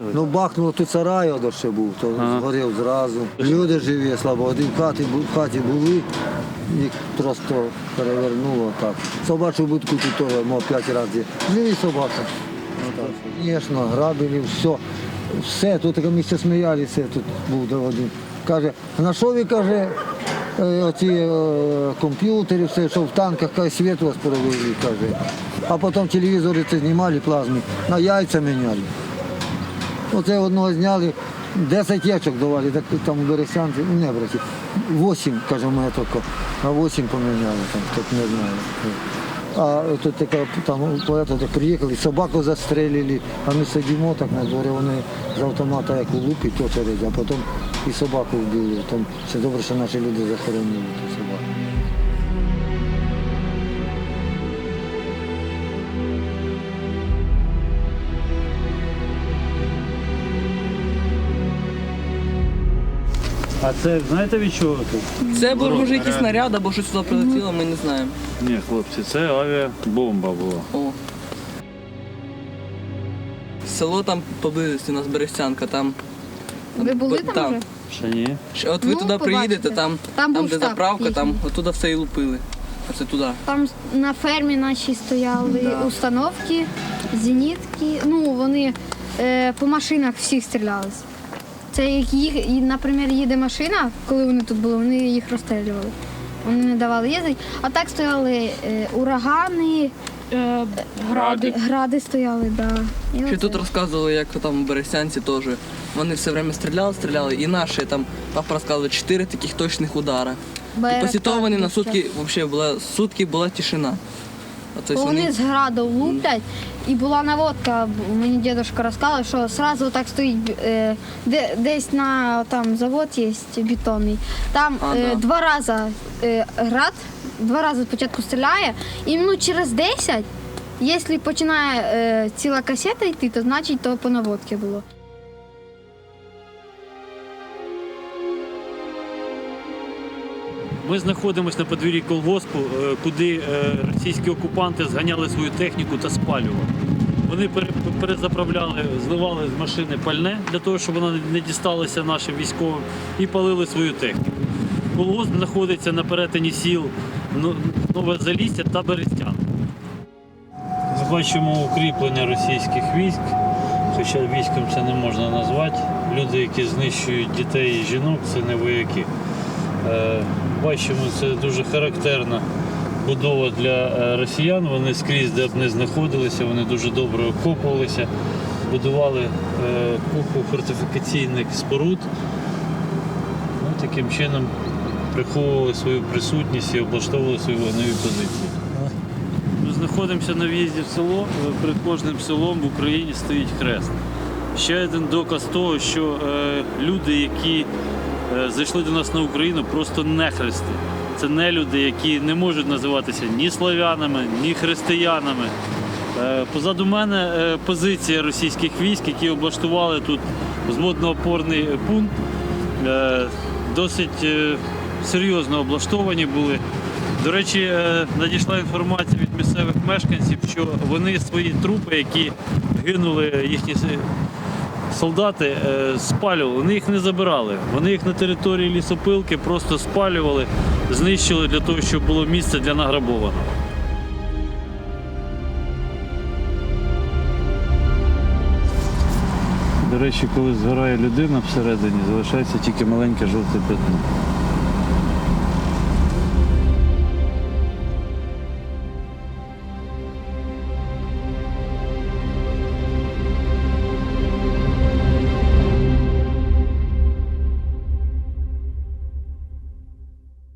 Ну бахнуло тут сарай одо ще був, то Ага. згорів зразу. Люди живі, слабо, один в хаті, в хаті були, їх просто перевернуло так. Собачу будку тут теж, мов п'ять разів. Живі собака. Звісно, грабили, все. Все, тут таке місце сміялися, тут був один. Каже, на що ви каже, е, оці е, комп'ютери, все, що в танках, каже, світ у вас каже. А потім телевізори це знімали плазмі, на яйця міняли. Оце одного зняли, 10 ячок давали, так там Бересянці, ну не брати, 8, каже, моя тільки, а 8 поміняли, там, так не знаю. А тут така там поета так приїхали, собаку застрелили, а ми сидимо так на дворі, вони з автомата як лупі, то перед, а потім і собаку вбили. Там все добре, що наші люди захоронили ту собаку. А це знаєте від чого тут? Це був може якийсь снаряд або щось туди прилетіло, ми не знаємо. Ні, хлопці, це авіабомба була. О. Село там поблизості, у нас Берестянка, там. Ви були там вже? Ще ні. Ще От ви Ну, туди приїдете, там, Там там, був де штаб заправка, їхній. там отуди все і лупили. Оце туди. Там на фермі наші стояли установки, зенітки. Ну, вони е, по машинах всіх стрілялись. Це як їх, і, наприклад, їде машина, коли вони тут були, вони їх розстрілювали. Вони не давали їздити. А так стояли е, урагани, Е, гради. гради стояли, да. І Ще оце. тут розказували, як там Берестянці теж. Вони все время стріляли, стріляли, і наші там папа розказував чотири таких точних удара. І Байрактар після того вони на сутки, взагалі була сутки була тишина. Тобто Бо вони вони з граду луплять, і була наводка, мені дідусь розказав, що одразу так стоїть, е, де, десь на там завод є бетонний. Там А, е, да. два рази е, град, два рази спочатку стріляє, і ну, через 10, якщо починає е, ціла касета йти, то значить то по наводці було. Ми знаходимося на подвір'ї колгоспу, е, куди е, російські окупанти зганяли свою техніку та спалювали. Вони перезаправляли, зливали з машини пальне для того, щоб вона не дісталася нашим військовим, і палили свою техніку. Колгосп знаходиться на перетині сіл Нове Залістя та Берестян. Бачимо укріплення російських військ, хоча військом це не можна назвати. Люди, які знищують дітей і жінок, це не вояки. Е, Бачимо, це дуже характерна будова для е, росіян. Вони скрізь, де б не знаходилися, вони дуже добре окопувалися, будували е, купу фортифікаційних споруд. Ну, таким чином приховували свою присутність і облаштовували свої вогневі позиції. Ми знаходимося на в'їзді в село. Перед кожним селом в Україні стоїть хрест. Ще один доказ того, що люди, які зайшли до нас на Україну, просто не хрести. Це не люди, які не можуть називатися ні славянами, ні християнами. Е, позаду мене е, позиція російських військ, які облаштували тут взводно-опорний пункт. Е, досить е, серйозно облаштовані були. До речі, е, надійшла інформація від місцевих мешканців, що вони свої трупи, які гинули їхні солдати, е, спалювали. Вони їх не забирали. Вони їх на території лісопилки просто спалювали, знищили для того, щоб було місце для награбованого. До речі, коли згорає людина всередині, залишається тільки маленьке жовте пятно.